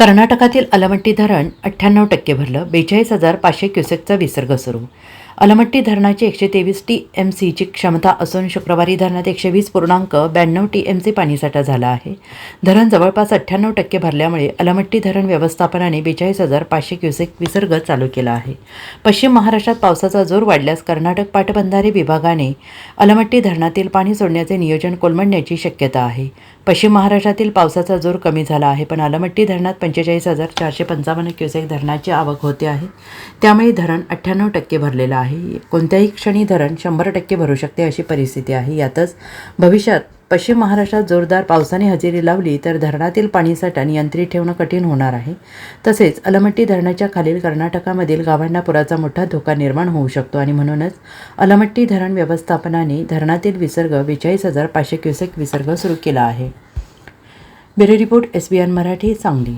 कर्नाटकातील अलमट्टी धरण अठ्ठ्याण्णव टक्के भरलं. बेचाळीस हजार पाचशे क्युसेकचा विसर्ग सुरू. अलमट्टी धरणाची एकशे तेवीस टी एम सीची क्षमता असून शुक्रवारी धरणात एकशे वीस पूर्णांक ब्याण्णव टी एम सी पाणीसाठा झाला आहे. धरण जवळपास अठ्ठ्याण्णव टक्के भरल्यामुळे अलमट्टी धरण व्यवस्थापनाने बेचाळीस हजार पाचशे क्युसेक विसर्ग चालू केला आहे. पश्चिम महाराष्ट्रात पावसाचा जोर वाढल्यास कर्नाटक पाटबंधारे विभागाने अलमट्टी धरणातील पाणी सोडण्याचे नियोजन कोलमडण्याची शक्यता आहे. पश्चिम महाराष्ट्रातील पावसाचा जोर कमी झाला आहे पण अलमट्टी धरणात पंचेचाळीस हजार चारशे पंचावन्न क्युसेक धरणाची आवक होते आहे. त्यामुळे धरण अठ्ठ्याण्णव टक्के भरलेलं आहे. आहे. कोणत्याही क्षणी धरण शंभर टक्के भरू शकते अशी परिस्थिती आहे. यातच भविष्यात पश्चिम महाराष्ट्रात जोरदार पावसाने हजेरी लावली तर धरणातील पाणीसाठा नियंत्रित ठेवणं कठीण होणार आहे. तसेच अलमट्टी धरणाच्या खालील कर्नाटकामधील गावांना पुराचा मोठा धोका निर्माण होऊ शकतो आणि म्हणूनच अलमट्टी धरण व्यवस्थापनाने धरणातील विसर्ग बेचाळीस हजार पाचशे क्युसेक विसर्ग सुरू केला आहे. Bureau report S B N Marathi Sangli.